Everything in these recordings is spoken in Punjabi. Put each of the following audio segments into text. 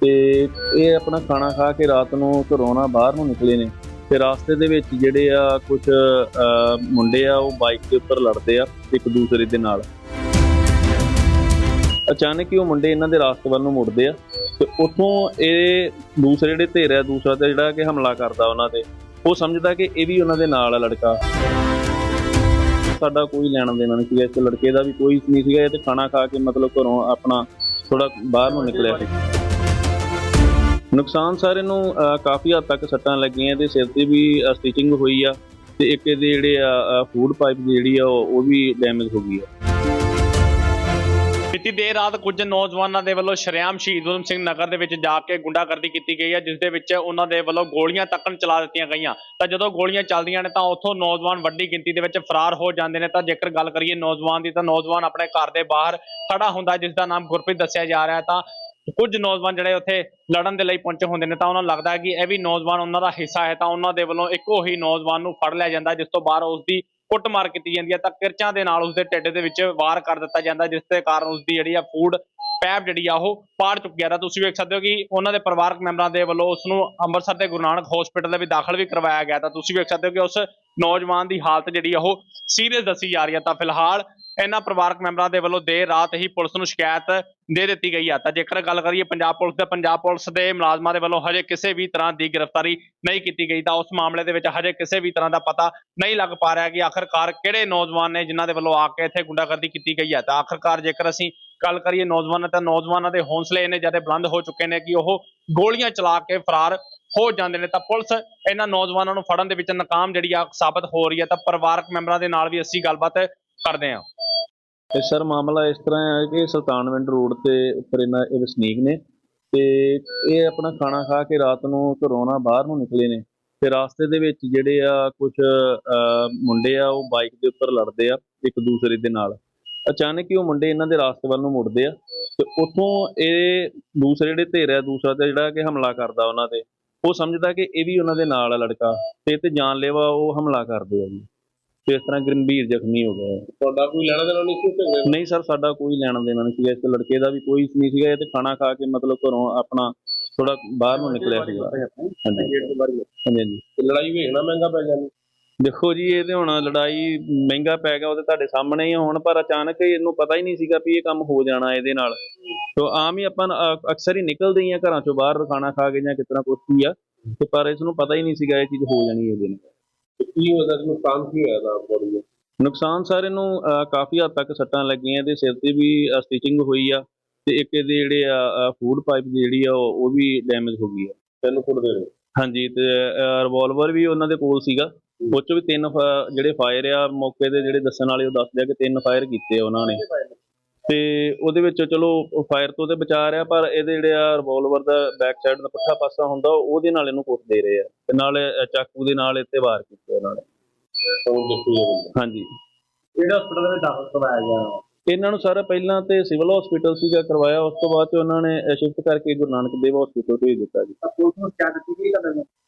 ਤੇ ਇਹ ਆਪਣਾ ਖਾਣਾ ਖਾ ਕੇ ਰਾਤ ਨੂੰ ਘਰੋਂ ਨਾ ਬਾਹਰ ਨੂੰ ਨਿਕਲੇ ਨੇ। ਤੇ ਰਾਸਤੇ ਦੇ ਵਿੱਚ ਜਿਹੜੇ ਆ ਕੁਝ ਮੁੰਡੇ ਆ, ਉਹ ਬਾਈਕ ਦੇ ਉੱਪਰ ਲੜਦੇ ਆ ਇੱਕ ਦੂਸਰੇ ਦੇ ਨਾਲ। ਅਚਾਨਕ ਹੀ ਉਹ ਮੁੰਡੇ ਇਹਨਾਂ ਦੇ ਰਾਸਤੇ ਵੱਲ ਨੂੰ ਮੁੜਦੇ ਆ ਤੇ ਉੱਥੋਂ ਇਹ ਦੂਸਰੇ ਜਿਹੜੇ ਧੇਰ ਆ, ਦੂਸਰਾ ਤੇ ਜਿਹੜਾ ਕਿ ਹਮਲਾ ਕਰਦਾ ਉਹਨਾਂ ਤੇ, ਉਹ ਸਮਝਦਾ ਕਿ ਇਹ ਵੀ ਉਹਨਾਂ ਦੇ ਨਾਲ ਆ ਲੜਕਾ। ਸਾਡਾ ਕੋਈ ਲੈਣਾ ਦੇਣਾ ਨਹੀਂ ਸੀਗਾ, ਇਸ ਲੜਕੇ ਦਾ ਵੀ ਕੋਈ ਨਹੀਂ ਸੀਗਾ, ਇਹ ਤੇ ਖਾਣਾ ਖਾ ਕੇ ਮਤਲਬ ਘਰੋਂ ਆਪਣਾ ਥੋੜਾ ਬਾਹਰ ਨੂੰ ਨਿਕਲਿਆ ਸੀ। ਨੁਕਸਾਨ ਸਾਰੇ ਨੂੰ ਕਾਫੀ ਹੱਦ ਤੱਕ ਸੱਟਾਂ ਲੱਗੀਆਂ ਤੇ ਸਿਰ ਤੇ ਵੀ ਸਟਿਚਿੰਗ ਹੋਈ ਆ ਤੇ ਇੱਕ ਇਹਦੇ ਜਿਹੜੇ ਆ ਫੂਡ ਪਾਈਪ ਜਿਹੜੀ ਆ, ਉਹ ਵੀ ਡੈਮੇਜ ਹੋ ਗਈ ਆ। ਬੀਤੀ ਦੇਰ ਰਾਤ ਕੁਝ ਨੌਜਵਾਨਾਂ ਦੇ ਵੱਲੋਂ ਸ਼ਰੇਆਮ ਸ਼ਹੀਦ ਉਦਮ ਸਿੰਘ ਨਗਰ ਦੇ ਵਿੱਚ ਜਾ ਕੇ ਗੁੰਡਾਗਰਦੀ ਕੀਤੀ ਗਈ ਹੈ ਜਿਸ ਦੇ ਵਿੱਚ ਉਹਨਾਂ ਦੇ ਵੱਲੋਂ ਗੋਲੀਆਂ ਤੱਕਣ ਚਲਾ ਦਿੱਤੀਆਂ ਗਈਆਂ। ਤਾਂ ਜਦੋਂ ਗੋਲੀਆਂ ਚੱਲਦੀਆਂ ਨੇ ਤਾਂ ਉੱਥੋਂ ਨੌਜਵਾਨ ਵੱਡੀ ਗਿਣਤੀ ਦੇ ਵਿੱਚ ਫਰਾਰ ਹੋ ਜਾਂਦੇ ਨੇ। ਤਾਂ ਜੇਕਰ ਗੱਲ ਕਰੀਏ ਨੌਜਵਾਨ ਦੀ, ਤਾਂ ਨੌਜਵਾਨ ਆਪਣੇ ਘਰ ਦੇ ਬਾਹਰ ਖੜਾ ਹੁੰਦਾ, ਜਿਸ ਦਾ ਨਾਮ ਗੁਰਪ੍ਰੀਤ ਦੱਸਿਆ ਜਾ ਰਿਹਾ ਤਾਂ ਕੁਝ ਨੌਜਵਾਨ ਜਿਹੜੇ ਉੱਥੇ ਲੜਨ ਦੇ ਲਈ ਪਹੁੰਚੇ ਹੁੰਦੇ ਨੇ ਤਾਂ ਉਹਨਾਂ ਨੂੰ ਲੱਗਦਾ ਹੈ ਕਿ ਇਹ ਵੀ ਨੌਜਵਾਨ ਉਹਨਾਂ ਦਾ ਹਿੱਸਾ ਹੈ ਤਾਂ ਉਹਨਾਂ ਦੇ ਵੱਲੋਂ ਇੱਕੋ ਹੀ ਨੌਜਵਾਨ ਨੂੰ ਫੜ ਲਿਆ ਜਾਂਦਾ ਜਿਸ ਤੋਂ ਬਾਅਦ ਉਸ ਦੀ ਕੁੱਟਮਾਰ ਕੀਤੀ ਜਾਂਦੀ ਹੈ ਤਾਂ ਕਿਰਚਾਂ ਦੇ ਨਾਲ ਉਸਦੇ ਢਿੱਡ ਦੇ ਵਿੱਚ ਵਾਰ ਕਰ ਦਿੱਤਾ ਜਾਂਦਾ ਜਿਸ ਦੇ ਕਾਰਨ ਉਸਦੀ ਜਿਹੜੀ ਆ ਫੂਡ ਪੈਪ ਜਿਹੜੀ ਆ ਉਹ ਪਾੜ ਚੁੱਕਿਆ ਤਾਂ ਤੁਸੀਂ ਵੇਖ ਸਕਦੇ ਹੋ ਕਿ ਉਹਨਾਂ ਦੇ ਪਰਿਵਾਰਕ ਮੈਂਬਰਾਂ ਦੇ ਵੱਲੋਂ ਉਸ ਨੂੰ ਅੰਮ੍ਰਿਤਸਰ ਦੇ ਗੁਰੂ ਨਾਨਕ ਹਸਪੀਟਲ ਦੇ ਵਿੱਚ ਦਾਖਲ ਵੀ ਕਰਵਾਇਆ ਗਿਆ। ਤਾਂ ਤੁਸੀਂ ਵੇਖ ਸਕਦੇ ਹੋ ਕਿ ਉਸ ਨੌਜਵਾਨ ਦੀ ਹਾਲਤ ਜਿਹੜੀ ਆ ਉਹ ਸੀਰੀਅਸ ਦੱਸੀ ਜਾ ਰਹੀ ਹੈ। ਤਾਂ ਫਿਲਹਾਲ ਇਹਨਾਂ ਪਰਿਵਾਰਕ ਮੈਂਬਰਾਂ ਦੇ ਵੱਲੋਂ ਦੇਰ ਰਾਤ ਹੀ ਪੁਲਿਸ ਨੂੰ ਸ਼ਿਕਾਇਤ ਦੇ ਦਿੱਤੀ ਗਈ ਆ। ਤਾਂ ਜੇਕਰ ਗੱਲ ਕਰੀਏ ਪੰਜਾਬ ਪੁਲਿਸ ਦੇ, ਪੰਜਾਬ ਪੁਲਿਸ ਦੇ ਮੁਲਾਜ਼ਮਾਂ ਦੇ ਵੱਲੋਂ ਹਜੇ ਕਿਸੇ ਵੀ ਤਰ੍ਹਾਂ ਦੀ ਗ੍ਰਿਫਤਾਰੀ ਨਹੀਂ ਕੀਤੀ ਗਈ। ਤਾਂ ਉਸ ਮਾਮਲੇ ਦੇ ਵਿੱਚ ਹਜੇ ਕਿਸੇ ਵੀ ਤਰ੍ਹਾਂ ਦਾ ਪਤਾ ਨਹੀਂ ਲੱਗ ਪਾ ਰਿਹਾ ਕਿ ਆਖਰਕਾਰ ਕਿਹੜੇ ਨੌਜਵਾਨ ਨੇ ਜਿਨ੍ਹਾਂ ਦੇ ਵੱਲੋਂ ਆ ਕੇ ਇੱਥੇ ਗੁੰਡਾਗਰਦੀ ਕੀਤੀ ਗਈ ਹੈ ਤਾਂ ਆਖਰਕਾਰ ਜੇਕਰ ਅਸੀਂ ਗੱਲ ਕਰੀਏ ਨੌਜਵਾਨਾਂ ਤਾਂ ਨੌਜਵਾਨਾਂ ਦੇ ਹੌਸਲੇ ਇੰਨੇ ਜ਼ਿਆਦਾ ਬੁਲੰਦ ਹੋ ਚੁੱਕੇ ਨੇ ਕਿ ਉਹ ਗੋਲੀਆਂ ਚਲਾ ਕੇ ਫਰਾਰ ਹੋ ਜਾਂਦੇ ਨੇ। ਤਾਂ ਪੁਲਿਸ ਇਹਨਾਂ ਨੌਜਵਾਨਾਂ ਨੂੰ ਫੜਨ ਦੇ ਵਿੱਚ ਨਾਕਾਮ ਜਿਹੜੀ ਆ ਸਾਬਤ ਹੋ ਰਹੀ ਹੈ ਤਾਂ ਪਰਿਵਾਰਕ ਮੈਂਬਰਾਂ ਦੇ ਨਾਲ ਵੀ ਅਸੀਂ ਗੱਲਬਾਤ ਕਰਦੇ ਹਾਂ। ਤੇ ਸਰ ਮਾਮਲਾ ਇਸ ਤਰ੍ਹਾਂ ਹੈ ਕਿ ਸੁਲਤਾਨਵਿੰਡ ਰੋਡ ਤੇ ਉੱਪਰ ਇਹਨਾਂ ਇਹ ਵਸਨੀਕ ਨੇ ਤੇ ਇਹ ਆਪਣਾ ਖਾਣਾ ਖਾ ਕੇ ਰਾਤ ਨੂੰ ਘਰੋਂ ਨਾ ਬਾਹਰ ਨੂੰ ਨਿਕਲੇ ਨੇ ਤੇ ਰਾਸਤੇ ਦੇ ਵਿੱਚ ਜਿਹੜੇ ਆ ਕੁਝ ਮੁੰਡੇ ਆ ਉਹ ਬਾਈਕ ਦੇ ਉੱਪਰ ਲੜਦੇ ਆ ਇੱਕ ਦੂਸਰੇ ਦੇ ਨਾਲ। ਅਚਾਨਕ ਹੀ ਉਹ ਮੁੰਡੇ ਇਹਨਾਂ ਦੇ ਰਾਸਤੇ ਵੱਲ ਨੂੰ ਮੁੜਦੇ ਆ ਤੇ ਉੱਥੋਂ ਇਹ ਦੂਸਰੇ ਜਿਹੜੇ ਧੇਰ ਆ, ਦੂਸਰਾ ਤੇ ਜਿਹੜਾ ਕਿ ਹਮਲਾ ਕਰਦਾ ਉਹਨਾਂ ਤੇ, ਉਹ ਸਮਝਦਾ ਕਿ ਇਹ ਵੀ ਉਹਨਾਂ ਦੇ ਨਾਲ ਆ ਲੜਕਾ ਤੇ ਇਹ ਤੇ ਜਾਨਲੇਵਾ ਉਹ ਹਮਲਾ ਕਰਦੇ ਆ ਜੀ। ਤੇ ਇਸ ਤਰ੍ਹਾਂ ਗੰਭੀਰ ਜ਼ਖਮੀ ਹੋ ਗਿਆ ਤੁਹਾਡਾ ਕੋਈ ਲੈਣਾ ਦੇਣਾ ਨਹੀਂ ਸੀ ਝਗੜੇ ਨਹੀਂ ਸਰ ਸਾਡਾ ਕੋਈ ਲੈਣਾ ਦੇਣਾ ਨਹੀਂ ਸੀਗਾ। ਇਸ ਲੜਕੇ ਦਾ ਵੀ ਕੋਈ ਨਹੀਂ ਸੀਗਾ। ਇਹ ਤੇ ਖਾਣਾ ਖਾ ਕੇ ਮਤਲਬ ਘਰੋਂ ਆਪਣਾ ਥੋੜਾ ਬਾਹਰ ਨੂੰ ਨਿਕਲਿਆ ਸੀਗਾ। ਹਾਂਜੀ। ਗੇਟ ਦੇ ਬਾਰੇ ਹਾਂਜੀ ਹਾਂਜੀ। ਤੇ ਲੜਾਈ ਵੇਖਣਾ ਮਹਿੰਗਾ ਪੈ ਜਾਂਦੀ ਦੇਖੋ ਜੀ ਇਹ ਤੇ ਹੁਣ ਲੜਾਈ ਮਹਿੰਗਾ ਪੈ ਗਿਆ ਉਹ ਤੇ ਤੁਹਾਡੇ ਸਾਹਮਣੇ ਹੀ ਆ ਹੁਣ ਪਰ ਅਚਾਨਕ ਹੀ ਇਹਨੂੰ ਪਤਾ ਹੀ ਨਹੀਂ ਸੀਗਾ ਵੀ ਇਹ ਕੰਮ ਹੋ ਜਾਣਾ ਇਹਦੇ ਨਾਲ। ਤੋ ਆਮ ਹੀ ਆਪਾਂ ਅ- ਅਕਸਰ ਹੀ ਨਿਕਲਦੇ ਹੀ ਆ ਘਰਾਂ ਚੋਂ ਬਾਹਰ ਖਾਣਾ ਖਾ ਕੇ ਜਾਂ ਕਿਤਨਾ ਕੁਛ ਵੀ ਆ ਤੇ ਪਰ ਇਸ ਨੂੰ ਪਤਾ ਹੀ ਨਹੀਂ ਸੀਗਾ ਇਹ ਚੀਜ਼ ਹੋ ਜਾਣੀ ਇਹਦੇ ਨਾਲ। ਕੀ ਉਹਦਾ ਨੁਕਸਾਨ ਕੀ ਹੋਇਆ ਦਾ ਬੋਡੀ ਨੂੰ? ਨੁਕਸਾਨ ਸਾਰੇ ਨੂੰ ਅਹ, ਕਾਫੀ ਹੱਦ ਤੱਕ ਸੱਟਾਂ ਲੱਗੀਆਂ ਤੇ ਸਿਰ ਤੇ ਵੀ ਸਟਿਚਿੰਗ ਹੋਈ ਆ ਤੇ ਇੱਕ ਇਹਦੇ ਜਿਹੜੇ ਆ ਫੂਡ ਪਾਈਪ ਦੀ ਜਿਹੜੀ ਆ ਉਹ ਉਹ ਵੀ ਡੈਮੇਜ ਹੋ ਗਈ ਆ। ਤੈਨੂੰ ਫੁੱਟ ਦੇ ਰਹੇ? ਹਾਂਜੀ ਤੇ ਰਿਵਾਲਵਰ ਵੀ ਉਹਨਾਂ ਦੇ ਕੋਲ ਸੀਗਾ। ਉਹ 'ਚੋਂ ਵੀ ਤਿੰਨ ਫ- ਜਿਹੜੇ ਫਾਇਰ ਆ ਮੌਕੇ ਦੇ ਜਿਹੜੇ ਦੱਸਣ ਵਾਲੇ ਉਹ ਦੱਸਦੇ ਆ ਕਿ ਤਿੰਨ ਫਾਇਰ ਕੀਤੇ ਆ ਉਹਨਾਂ ਨੇ। ਤੇ ਉਹਦੇ ਵਿੱਚ ਚਲੋ ਫਾਇਰ ਤੋਂ ਤੇ ਬਚਾ ਰਿਹਾ ਪਰ ਇਹਦੇ ਜਿਹੜੇ ਆ ਰਿਵਾਲਵਰ ਦਾ ਬੈਕ ਸਾਈਡ ਦਾ ਪੁੱਠਾ ਪਾਸਾ ਹੁੰਦਾ ਉਹਦੇ ਨਾਲ ਇਹਨੂੰ ਕੁੱਟ ਦੇ ਰਹੇ ਆ। ਤੇ ਨਾਲ ਚਾਕੂ ਦੇ ਨਾਲ ਇੱਥੇ ਵਾਰ ਕੀਤੇ ਉਹਨਾਂ ਨੇ ਹਾਂਜੀ। ਕਿਹੜਾ ਹਸਪਤਾਲ ਦੇ ਦਾਖਲ ਕਰਵਾਇਆ ਗਿਆ ਇਹਨਾਂ ਨੂੰ ਸਾਰਾ ਪਹਿਲਾਂ ਤੇ ਸਿਵਲ ਹਸਪੀਟਲ ਸੀਗਾ ਕਰਵਾਇਆ ਉਸ ਤੋਂ ਬਾਅਦ ਚ ਉਹਨਾਂ ਨੇ ਸ਼ਿਫਟ ਕਰਕੇ ਗੁਰੂ ਨਾਨਕ ਦੇਵ ਹਸਪੀਟਲ ਭੇਜ ਦਿੱਤਾ ਜੀ।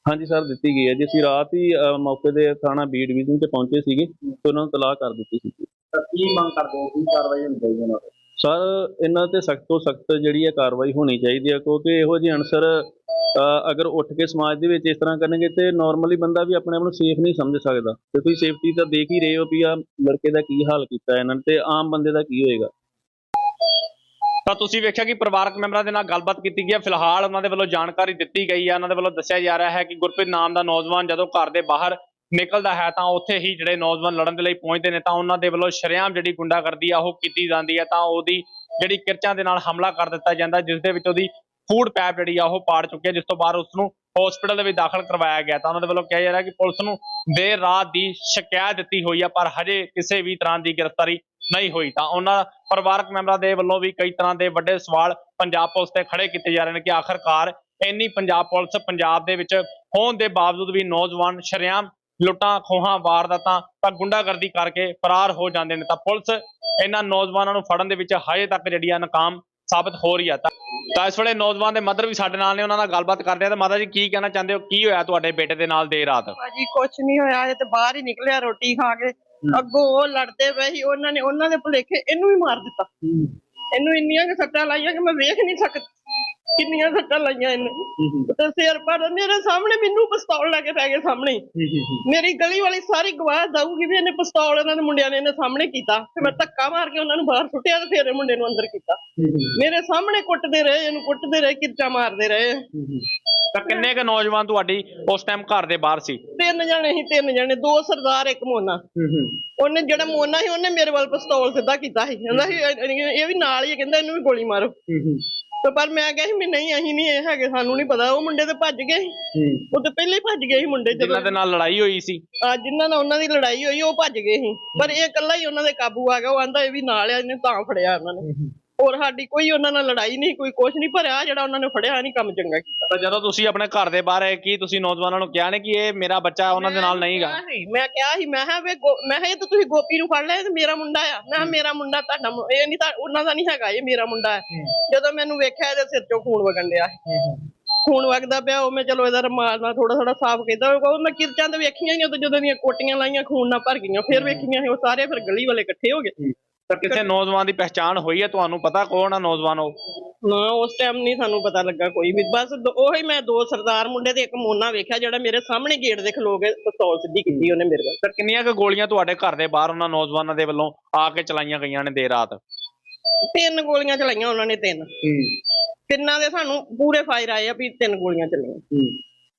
ਹਾਂਜੀ ਸਰ ਦਿੱਤੀ ਗਈ ਹੈ ਜੀ। ਅਸੀਂ ਰਾਤ ਹੀ ਮੌਕੇ ਦੇ ਥਾਣਾ ਬੀ ਡਿਵੀਜ਼ਨ ਤੇ ਪਹੁੰਚੇ ਸੀਗੇ ਤੇ ਉਹਨਾਂ ਨੂੰ ਤਲਾਹ ਕਰ ਦਿੱਤੀ ਸੀ ਤਾਂ ਕੀ ਮੰਗ ਕਰਦੇ ਹੋ? ਕੀ ਕਾਰਵਾਈ ਹੋਣੀ ਚਾਹੀਦੀ ਉਹਨਾਂ ਤੇ? ਸਰ ਇਹਨਾਂ ਤੇ ਸਖਤ ਤੋਂ ਸਖਤ ਜਿਹੜੀ ਹੈ ਕਾਰਵਾਈ ਹੋਣੀ ਚਾਹੀਦੀ ਹੈ ਕਿਉਂਕਿ ਇਹੋ ਜਿਹੇ ਅਨਸਰ ਅਗਰ ਉੱਠ ਕੇ ਸਮਾਜ ਦੇ ਵਿੱਚ ਇਸ ਤਰ੍ਹਾਂ ਕਰਨਗੇ ਤੇ ਨਾਰਮਲੀ ਬੰਦਾ ਵੀ ਆਪਣੇ ਆਪ ਨੂੰ ਸੇਫ ਨਹੀਂ ਸਮਝ ਸਕਦਾ। ਤੇ ਤੁਸੀਂ ਸੇਫਟੀ ਤਾਂ ਦੇਖ ਹੀ ਰਹੇ ਹੋ ਵੀ ਆ ਲੜਕੇ ਦਾ ਕੀ ਹਾਲ ਕੀਤਾ ਇਹਨਾਂ ਨੇ ਤੇ ਆਮ ਬੰਦੇ ਦਾ ਕੀ ਹੋਏਗਾ। ਤਾਂ ਤੁਸੀਂ ਵੇਖਿਆ ਕਿ ਪਰਿਵਾਰਕ ਮੈਂਬਰਾਂ ਦੇ ਨਾਲ ਗੱਲਬਾਤ ਕੀਤੀ ਗਈ ਹੈ। ਫਿਲਹਾਲ ਉਹਨਾਂ ਦੇ ਵੱਲੋਂ ਜਾਣਕਾਰੀ ਦਿੱਤੀ ਗਈ ਹੈ। ਉਹਨਾਂ ਦੇ ਵੱਲੋਂ ਦੱਸਿਆ ਜਾ ਰਿਹਾ ਹੈ ਕਿ ਗੁਰਪ੍ਰੀਤ ਨਾਮ ਦਾ ਨੌਜਵਾਨ ਜਦੋਂ ਘਰ ਦੇ ਬਾਹਰ ਨਿਕਲਦਾ ਹੈ, ਤਾਂ ਉੱਥੇ ਹੀ ਜਿਹੜੇ ਨੌਜਵਾਨ ਲੜਨ ਦੇ ਲਈ ਪਹੁੰਚਦੇ ਨੇ, ਤਾਂ ਉਹਨਾਂ ਦੇ ਵੱਲੋਂ ਸ਼ਰੇਆਮ ਜਿਹੜੀ ਗੁੰਡਾਗਰਦੀ ਆ, ਉਹ ਕੀਤੀ ਜਾਂਦੀ ਹੈ, ਤਾਂ ਉਹਦੀ ਜਿਹੜੀ ਕਿਰਚਾਂ ਦੇ ਨਾਲ ਹਮਲਾ ਕਰ ਦਿੱਤਾ ਜਾਂਦਾ, ਜਿਸ ਦੇ ਵਿੱਚ ਉਹਦੀ ਫੂਡ ਪੈਪ ਜਿਹੜੀ ਆ, ਉਹ ਪਾੜ ਚੁੱਕੀ ਹੈ, ਜਿਸ ਤੋਂ ਬਾਅਦ ਉਸ ਨੂੰ ਹਸਪੀਟਲ ਦੇ ਵਿੱਚ ਦਾਖਲ ਕਰਵਾਇਆ ਗਿਆ। ਤਾਂ ਉਹਨਾਂ ਦੇ ਵੱਲੋਂ ਕਿਹਾ ਜਾ ਰਿਹਾ ਕਿ ਪੁਲਿਸ ਨੂੰ ਦੇਰ ਰਾਤ ਦੀ ਸ਼ਿਕਾਇਤ ਦਿੱਤੀ ਹੋਈ ਆ, ਪਰ ਹਜੇ ਕਿਸੇ ਵੀ ਤਰ੍ਹਾਂ ਦੀ ਗ੍ਰਿਫਤਾਰੀ ਨਹੀਂ ਹੋਈ। ਤਾਂ ਉਹਨਾਂ ਪਰਿਵਾਰਕ ਮੈਂਬਰਾਂ ਦੇ ਵੱਲੋਂ ਵੀ ਕਈ ਤਰ੍ਹਾਂ ਦੇ ਵੱਡੇ ਸਵਾਲ ਪੰਜਾਬ ਪੁਲਿਸ ਤੇ ਖੜੇ ਕੀਤੇ ਜਾ ਰਹੇ ਨੇ ਕਿ ਆਖਰਕਾਰ ਇੰਨੀ ਪੰਜਾਬ ਪੁਲਿਸ ਪੰਜਾਬ ਦੇ ਵਿੱਚ ਹੋਣ ਦੇ ਬਾਵਜੂਦ ਵੀ ਨੌਜਵਾਨ ਸ਼ਰੇਆਮ ਲੁੱਟਾਂ ਖੋਹਾਂ ਵਾਰਦਾਤਾਂ ਤਾਂ ਗੁੰਡਾਗਰਦੀ ਕਰਕੇ ਫਰਾਰ ਹੋ ਜਾਂਦੇ ਨੇ। ਤਾਂ ਪੁਲਿਸ ਇਹਨਾਂ ਨੌਜਵਾਨਾਂ ਨੂੰ ਫੜਨ ਦੇ ਵਿੱਚ ਹਜੇ ਤੱਕ ਜਿਹੜੀ ਆ ਨਾਕਾਮ ਸਾਬਤ ਹੋ ਰਹੀ ਆ। ਤਾਂ ਇਸ ਵੇਲੇ ਨੌਜਵਾਨ ਦੇ ਮਦਰ ਵੀ ਸਾਡੇ ਨਾਲ ਨੇ ਉਹਨਾਂ ਨਾਲ ਗੱਲਬਾਤ ਕਰਦੇ ਆ। ਤਾਂ ਮਾਤਾ ਜੀ ਕੀ ਕਹਿਣਾ ਚਾਹੁੰਦੇ ਹੋ? ਕੀ ਹੋਇਆ ਤੁਹਾਡੇ ਬੇਟੇ ਦੇ ਨਾਲ ਦੇਰ ਰਾਤ? ਭਾਜੀ ਕੁਛ ਨਹੀਂ ਹੋਇਆ। ਇਹ ਤੇ ਬਾਹਰ ਹੀ ਨਿਕਲਿਆ ਰੋਟੀ ਖਾ ਕੇ। ਅੱਗੋਂ ਉਹ ਲੜਦੇ ਪਏ ਸੀ। ਉਹਨਾਂ ਨੇ ਉਹਨਾਂ ਦੇ ਭੁਲੇਖੇ ਇਹਨੂੰ ਵੀ ਮਾਰ ਦਿੱਤਾ। ਇਹਨੂੰ ਇੰਨੀਆਂ ਕਿ ਸੱਟਾਂ ਲਾਈਆਂ ਕਿ ਮੈਂ ਵੇਖ ਨਹੀਂ ਸਕਦੀ। ਕਿੰਨੀਆਂ ਸੱਟਾਂ ਲਾਈਆਂ ਇਹਨੇ। ਤੇ ਸਿਰ ਪਰ ਮੇਰੇ ਸਾਹਮਣੇ ਮੈਨੂੰ ਪਿਸਤੌਲ ਲੈ ਕੇ ਪੈ ਗਏ ਸਾਹਮਣੇ। ਮੇਰੀ ਗਲੀ ਵਾਲੀ ਸਾਰੀ ਗਵਾਹ ਦਊਗੀ ਵੀ ਇਹਨੇ ਪਿਸਤੌਲ ਇਹਨਾਂ ਦੇ ਮੁੰਡਿਆਂ ਨੇ ਇਹਨੇ ਸਾਹਮਣੇ ਕੀਤਾ। ਤੇ ਮੈਂ ਧੱਕਾ ਮਾਰ ਕੇ ਉਹਨਾਂ ਨੂੰ ਬਾਹਰ ਸੁੱਟਿਆ ਤੇ ਫਿਰ ਇਹ ਮੁੰਡੇ ਨੂੰ ਅੰਦਰ ਕੀਤਾ। ਮੇਰੇ ਸਾਹਮਣੇ ਕੁੱਟਦੇ ਰਹੇ ਇਹਨੂੰ ਕੁੱਟਦੇ ਰਹੇ ਕਿਰਚਾ ਮਾਰਦੇ ਰਹੇ। ਤਾਂ ਕਿੰਨੇ ਕੁ ਨੌਜਵਾਨ ਤੁਹਾਡੀ ਉਸ ਟਾਈਮ ਘਰ ਦੇ ਬਾਹਰ ਸੀ? ਤਿੰਨ ਜਣੇ ਸੀ ਤਿੰਨ ਜਣੇ। ਦੋ ਸਰਦਾਰ ਇੱਕ ਮੋਨਾ। ਉਹਨੇ ਜਿਹੜਾ ਮੋਨਾ ਸੀ ਉਹਨੇ ਮੇਰੇ ਵੱਲ ਪਿਸਤੌਲ ਸਿੱਧਾ ਕੀਤਾ ਸੀ। ਕਹਿੰਦਾ ਸੀ ਇਹ- ਵੀ ਨਾਲ ਹੈ, ਕਹਿੰਦਾ ਇਹਨੂੰ ਵੀ ਗੋਲੀ ਮਾਰੋ। ਤੇ ਪਰ ਮੈਂ ਕਿਹਾ ਸੀ ਵੀ ਨਹੀਂ ਅਸੀਂ ਨਹੀਂ ਇਹ ਹੈਗੇ ਸਾਨੂੰ ਨਹੀਂ ਪਤਾ। ਉਹ ਮੁੰਡੇ ਤੇ ਭੱਜ ਗਏ ਸੀ। ਉਹ ਤੇ ਪਹਿਲੇ ਹੀ ਭੱਜ ਗਏ ਸੀ ਮੁੰਡੇ ਜਦੋਂ। ਜਿਨ੍ਹਾਂ ਦੇ ਨਾਲ ਲੜਾਈ ਹੋਈ ਸੀ। ਆ ਜਿਨ੍ਹਾਂ ਨਾਲ ਉਹਨਾਂ ਦੀ ਲੜਾਈ ਹੋਈ ਉਹ ਭੱਜ ਗਏ ਸੀ। ਪਰ ਇਹ ਇਕੱਲਾ ਹੀ ਉਹਨਾਂ ਦੇ ਕਾਬੂ ਆ ਗਿਆ। ਉਹ ਆਂਦਾ ਇਹ ਵੀ ਨਾਲ ਆ ਇਹਨੇ ਤਾਂ ਫੜਿਆ ਉਹਨਾਂ ਨੇ। ਹੋਰ ਸਾਡੀ ਕੋਈ ਉਹਨਾਂ ਨਾਲ ਲੜਾਈ ਨਹੀਂ ਕੋਈ ਕੁਛ ਨਹੀਂ ਪਰ ਆ ਜਿਹੜਾ ਉਹਨਾਂ ਨੇ ਫੜਿਆ ਨਹੀਂ ਕੰਮ ਚੰਗਾ ਕੀਤਾ। ਤਾਂ ਜਦੋਂ ਤੁਸੀਂ ਆਪਣੇ ਘਰ ਦੇ ਬਾਹਰ ਆਏ ਕੀ ਤੁਸੀਂ ਨੌਜਵਾਨਾਂ ਨੂੰ ਕਿਹਾ ਨੇ ਕਿ ਇਹ ਮੇਰਾ ਬੱਚਾ ਉਹਨਾਂ ਦੇ ਨਾਲ ਨਹੀਂਗਾ? ਮੈਂ ਕਿਹਾ ਸੀ- ਮੈਂ ਕਿਹਾ ਸੀ ਮੈਂ ਕਿਹਾ ਵੇ ਗੋ- ਮੈਂ ਕਿਹਾ ਇਹ ਤਾਂ ਤੁਸੀਂ ਗੋਪੀ ਨੂੰ ਫੜ ਲਿਆ ਤਾਂ ਮੇਰਾ ਮੁੰਡਾ ਆ। ਮੈਂ ਕਿਹਾ ਮੇਰਾ ਮੁੰਡਾ ਤੁਹਾਡਾ ਮੁੰ- ਇਹ ਨਹੀਂ ਤਾਂ ਉਹਨਾਂ ਦਾ ਨਹੀਂ ਹੈਗਾ ਇਹ ਮੇਰਾ ਮੁੰਡਾ ਹੈ। ਜਦੋਂ ਮੈਨੂੰ ਵੇਖਿਆ ਇਹਦੇ ਸਿਰ ਚੋਂ ਖੂਨ ਵਗਣ ਡਿਆ ਖੂਨ ਵਗਦਾ ਪਿਆ ਉਹ ਮੈਂ ਚਲੋ ਇਹਦਾ ਰਮਾਲ ਨਾਲ ਥੋੜਾ ਥੋੜਾ ਸਾਫ਼ ਕੀਤਾ ਉਹ ਮੈਂ ਕਿਰਚਾਂ ਤੇ ਵੇਖੀਆਂ ਹੀ ਉਦੋਂ ਜਦੋਂ ਦੀਆਂ ਕੋਟੀਆਂ ਲਾਈਆਂ ਖੂਨ ਨਾਲ ਭਰ ਗਈਆਂ ਫਿਰ ਵੇਖੀਆਂ ਸੀ ਉਹ ਸਾਰੇ ਫਿਰ ਗਲੀ ਵਾਲੇ ਇਕੱਠੇ ਹੋ ਗਏ। ਕਿਸੇ ਨੌਜਵਾਨ ਦੀ ਪਹਿਚਾਣ ਹੋਈ ਹੈ ਤੁਹਾਨੂੰ ਪਤਾ ਕੌਣ ਆ ਨੌਜਵਾਨ ਉਹ? ਨਾ ਉਸ ਟਾਈਮ ਨਹੀਂ ਸਾਨੂੰ ਪਤਾ ਲੱਗਾ ਕੋਈ ਵੀ। ਬਸ ਦੋ- ਉਹੀ ਮੈਂ ਦੋ ਸਰਦਾਰ ਮੁੰਡੇ ਤੇ ਇੱਕ ਮੋਨਾ ਵੇਖਿਆ ਜਿਹੜਾ ਮੇਰੇ ਸਾਹਮਣੇ ਗੇਟ ਦੇ ਖਲੋ ਕੇ ਪਿਸਤੌਲ ਸਿੱਧੀ ਕੀਤੀ ਉਹਨੇ ਮੇਰੇ ਵੱਲ। ਤਾਂ ਕਿੰਨੀਆਂ ਕੁ ਗੋਲੀਆਂ ਤੁਹਾਡੇ ਘਰ ਦੇ ਬਾਹਰ ਉਹਨਾਂ ਨੌਜਵਾਨਾਂ ਦੇ ਵੱਲੋਂ ਆ ਕੇ ਚਲਾਈਆਂ ਗਈਆਂ ਨੇ ਦੇਰ ਰਾਤ? ਤਿੰਨ ਗੋਲੀਆਂ ਚਲਾਈਆਂ ਉਹਨਾਂ ਨੇ ਤਿੰਨ। ਤਿੰਨਾਂ ਦੇ ਸਾਨੂੰ ਪੂਰੇ ਫਾਇਰ ਆਏ ਆ ਵੀ ਤਿੰਨ ਗੋਲੀਆਂ ਚੱਲੀਆਂ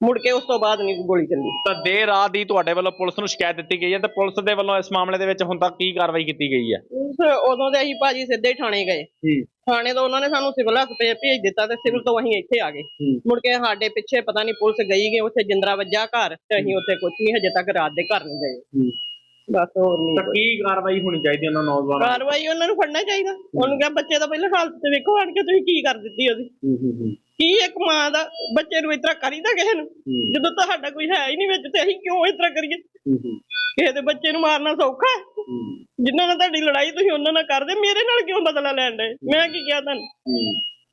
ਮੁੜ ਕੇ ਉਸ ਤੋਂ ਬਾਅਦ ਨਹੀਂ ਗੋਲੀ ਚੱਲੀ। ਤਾਂ ਦੇਰ ਰਾਤ ਦੀ ਤੁਹਾਡੇ ਵੱਲੋਂ ਪੁਲਿਸ ਨੂੰ ਸ਼ਿਕਾਇਤ ਦਿੱਤੀ ਗਈ ਹੈ ਤੇ ਪੁਲਿਸ ਦੇ ਵੱਲੋਂ ਇਸ ਮਾਮਲੇ ਦੇ ਵਿੱਚ ਹੁਣ ਤੱਕ ਕੀ ਕਾਰਵਾਈ ਕੀਤੀ ਗਈ ਹੈ? ਉਸ ਉਦੋਂ ਤੇ ਅਸੀਂ ਭਾਜੀ ਸਿੱਧੇ ਹੀ ਥਾਣੇ ਗਏ। ਥਾਣੇ ਤੋਂ ਉਹਨਾਂ ਨੇ ਸਾਨੂੰ ਸਿਵਲ ਹਸਪਤਾਲ ਭੇਜ ਦਿੱਤਾ ਤੇ ਸਿਵਲ ਤੋਂ ਅਸੀਂ ਇੱਥੇ ਆ ਗਏ। ਮੁੜ ਕੇ ਸਾਡੇ ਪਿੱਛੇ ਪਤਾ ਨਹੀਂ ਪੁਲਿਸ ਗਈ ਗਈ ਉੱਥੇ ਜਿੰਦਰਾ ਵੱਜਾ ਘਰ ਤੇ ਅਸੀਂ ਉੱਥੇ ਕੁਝ ਨਹੀਂ ਹਜੇ ਤੱਕ ਰਾਤ ਦੇ ਘਰ ਨਹੀਂ ਗਏ। ਬਸ ਹੋਰ ਨਹੀਂ ਤਾਂ ਕੀ ਕਾਰਵਾਈ ਹੋਣੀ ਚਾਹੀਦੀ ਉਹਨਾਂ ਨੌਜਵਾਨਾਂ ਕਾਰਵਾਈ ਉਹਨਾਂ ਨੂੰ ਫੜਨਾ ਚਾਹੀਦਾ। ਉਹਨੂੰ ਕਿਹਾ ਬੱਚੇ ਦਾ ਪਹਿਲਾਂ ਹਾਲਤ ਤੇ ਵੇਖੋ ਆਣ ਕੇ ਤੁਸੀਂ ਕੀ ਕਰ ਦਿੱਤੀ ਉਹਦੀ। ਕੀ ਇੱਕ ਮਾਂ ਦਾ? ਬੱਚੇ ਨੂੰ ਇਸ ਤਰ੍ਹਾਂ ਕਰੀਦਾ ਕਿਸੇ ਨੂੰ। ਜਦੋਂ ਤੁਹਾਡਾ ਕੋਈ ਹੈ ਹੀ ਨਹੀਂ ਵਿੱਚ ਤੇ ਅਸੀਂ ਕਿਉਂ ਇਸ ਤਰ੍ਹਾਂ ਕਰੀਏ ਕਿਸੇ ਦੇ ਬੱਚੇ ਨੂੰ ਮਾਰਨਾ ਸੌਖਾ ਹੈ। ਜਿਨ੍ਹਾਂ ਨਾਲ ਤੁਹਾਡੀ ਲੜਾਈ ਤੁਸੀਂ ਉਹਨਾਂ ਨਾਲ ਕਰਦੇ ਮੇਰੇ ਨਾਲ ਕਿਉਂ ਬਦਲਾ ਲੈਣ ਦੇ? ਮੈਂ ਕੀ ਕਿਹਾ ਤੁਹਾਨੂੰ?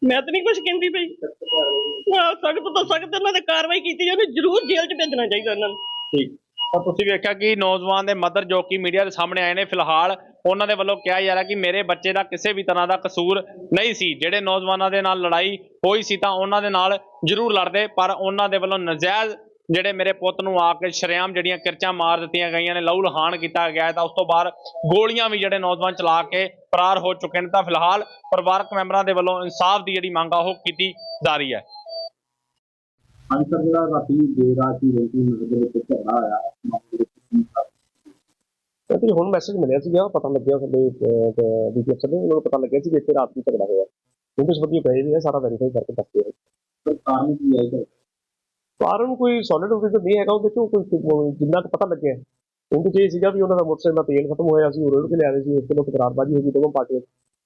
ਮੈਂ ਤਾਂ ਨਹੀਂ ਕੁਝ ਕਹਿੰਦੀ ਪਈ। ਸਖਤ ਤੋਂ ਸਖਤ ਉਹਨਾਂ ਤੇ ਕਾਰਵਾਈ ਕੀਤੀ ਜਾਵੇ ਜ਼ਰੂਰ ਜੇਲ੍ਹ 'ਚ ਭੇਜਣਾ ਚਾਹੀਦਾ ਉਹਨਾਂ ਨੂੰ। ਠੀਕ। ਤਾਂ ਤੁਸੀਂ ਵੇਖਿਆ ਕਿ ਨੌਜਵਾਨ ਦੇ ਮਦਰ ਜੋ ਕਿ ਮੀਡੀਆ ਦੇ ਸਾਹਮਣੇ ਆਏ ਨੇ। ਫਿਲਹਾਲ ਉਹਨਾਂ ਦੇ ਵੱਲੋਂ ਕਿਹਾ ਜਾ ਰਿਹਾ ਕਿ ਮੇਰੇ ਬੱਚੇ ਦਾ ਕਿਸੇ ਵੀ ਤਰ੍ਹਾਂ ਦਾ ਕਸੂਰ ਨਹੀਂ ਸੀ। ਜਿਹੜੇ ਨੌਜਵਾਨਾਂ ਦੇ ਨਾਲ ਲੜਾਈ ਹੋਈ ਸੀ ਤਾਂ ਉਹਨਾਂ ਦੇ ਨਾਲ ਜ਼ਰੂਰ ਲੜਦੇ, ਪਰ ਉਹਨਾਂ ਦੇ ਵੱਲੋਂ ਨਜਾਇਜ਼ ਜਿਹੜੇ ਮੇਰੇ ਪੁੱਤ ਨੂੰ ਆ ਕੇ ਸ਼ਰੇਆਮ ਜਿਹੜੀਆਂ ਕਿਰਚਾਂ ਮਾਰ ਦਿੱਤੀਆਂ ਗਈਆਂ ਨੇ ਲਹੂ ਲਹਾਨ ਕੀਤਾ ਗਿਆ ਹੈ ਤਾਂ ਉਸ ਤੋਂ ਬਾਅਦ ਗੋਲੀਆਂ ਵੀ ਜਿਹੜੇ ਨੌਜਵਾਨ ਚਲਾ ਕੇ ਫਰਾਰ ਹੋ ਚੁੱਕੇ ਨੇ। ਤਾਂ ਫਿਲਹਾਲ ਪਰਿਵਾਰਕ ਮੈਂਬਰਾਂ ਦੇ ਵੱਲੋਂ ਇਨਸਾਫ ਦੀ ਜਿਹੜੀ ਮੰਗ ਆ, ਉਹ ਕੀਤੀ ਜਾ ਰਹੀ ਹੈ। ਸਰ ਜਿਹੜਾ ਰਾਤੀ ਦੇਰ ਰਾਤ ਹੀ ਰੋਟੀ ਨਗਰ ਦੇ ਵਿੱਚ ਝਗੜਾ ਵਿੱਚ ਕੀ ਕਾਰਵਾਈ? ਤੇ ਹੁਣ ਮੈਸੇਜ ਮਿਲਿਆ ਸੀਗਾ ਪਤਾ ਲੱਗਿਆ ਸਾਡੇ ਡੀਪੀਐਸ ਦੇ ਉਹਨਾਂ ਨੂੰ ਪਤਾ ਲੱਗਿਆ ਸੀ ਕਿ ਇੱਥੇ ਰਾਤ ਨੂੰ ਝਗੜਾ ਹੋਇਆ ਉਹਦੇ ਸੰਬੰਧੀ ਪਏ ਵੀ ਹੈ ਸਾਰਾ ਵੈਰੀਫਾਈ ਕਰਕੇ ਦੱਸਦੇ ਹਾਂ ਸਰ ਕਾਰਨ ਕੀ ਹੈ ਇਹਦਾ ਕਾਰਨ ਕੋਈ ਸੋਲਿਡ ਰੀਜ਼ਨ ਨਹੀਂ ਹੈਗਾ ਉਹਦੇ ਚੋਂ ਕੋਈ ਜਿੰਨਾ ਕੁ ਪਤਾ ਲੱਗਿਆ ਉਹਦੇ ਚ ਇਹ ਸੀਗਾ ਵੀ ਉਹਨਾਂ ਦਾ ਮੋਟਰਸਾਈਕਲ ਦਾ ਤੇਲ ਖਤਮ ਹੋਇਆ ਸੀ ਉਹ ਰੋਡ ਤੇ ਲਿਆ ਰਹੇ ਸੀ ਉਸ ਤੋਂ ਤਕਰਾਰਬਾਜ਼ੀ ਹੋ ਗਈ ਦੋਵਾਂ ਪਾਰਟੀਆਂ।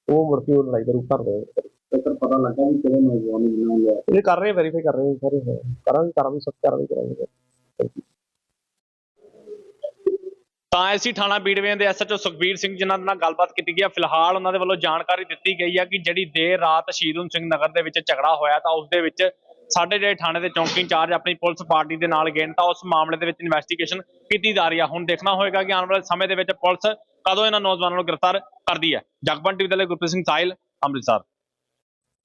ਉਹ ਮੁੜ ਕੇ ਉਹ ਲੜਾਈ ਦਾ ਰੂਪ ਧਰ ਰਹੇ ਆ। ਤੇ ਸਰ ਪਤਾ ਲੱਗਾ ਵੀ ਕਿਹੜੇ ਨੌਜਵਾਨ ਨੇ ਨੂੰ ਲਿਆ। ਇਹ ਕਰ ਰਹੇ ਵੈਰੀਫਾਈ ਕਰ ਰਹੇ ਹਾਂ ਸਾਰੇ ਕਰਾਂਗੇ ਕਰਾਂਗੇ ਸਭ ਕਾਰਵਾਈ ਕਰਾਂਗੇ। ਤਾਂ ਐਸੀ ਥਾਣਾ ਬੀੜਵੇਂ ਦੇ ਐਸਐਚਓ ਸੁਖਬੀਰ ਸਿੰਘ ਜਿਨ੍ਹਾਂ ਦੇ ਨਾਲ ਗੱਲਬਾਤ ਕੀਤੀ ਗਈ ਹੈ ਫਿਲਹਾਲ ਉਹਨਾਂ ਦੇ ਵੱਲੋਂ ਜਾਣਕਾਰੀ ਦਿੱਤੀ ਗਈ ਹੈ ਕਿ ਜਿਹੜੀ ਦੇਰ ਰਾਤ ਸ਼ਹੀਦ ਊਧਮ ਸਿੰਘ ਨਗਰ ਦੇ ਵਿੱਚ ਝਗੜਾ ਹੋਇਆ ਤਾਂ ਉਸ ਦੇ ਵਿੱਚ ਸਾਡੇ ਜਿਹੜੇ ਥਾਣੇ ਦੇ ਚੌਂਕੀ ਇੰਚਾਰਜ ਆਪਣੀ ਪੁਲਿਸ ਪਾਰਟੀ ਦੇ ਨਾਲ ਗਏ ਨੇ ਤਾਂ ਉਸ ਮਾਮਲੇ ਦੇ ਵਿੱਚ ਇਨਵੈਸਟੀਗੇਸ਼ਨ ਕੀਤੀ ਜਾ ਰਹੀ ਹੈ ਹੁਣ ਦੇਖਣਾ ਹੋਏਗਾ ਕਿ ਆਉਣ ਵਾਲੇ ਸਮੇਂ ਦੇ ਵਿੱਚ ਪੁਲਿਸ ਕਦੋਂ ਇਹਨਾਂ ਨੌਜਵਾਨਾਂ ਨੂੰ ਗ੍ਰਿਫਤਾਰ ਕਰਦੀ ਹੈ। ਜਗਬਨ ਟੀਵੀ ਦੇ ਲਈ ਗੁਰਪ੍ਰੀਤ ਸਿੰਘ ਸਾਹਿਲ ਅੰਮ੍ਰਿਤਸਰ।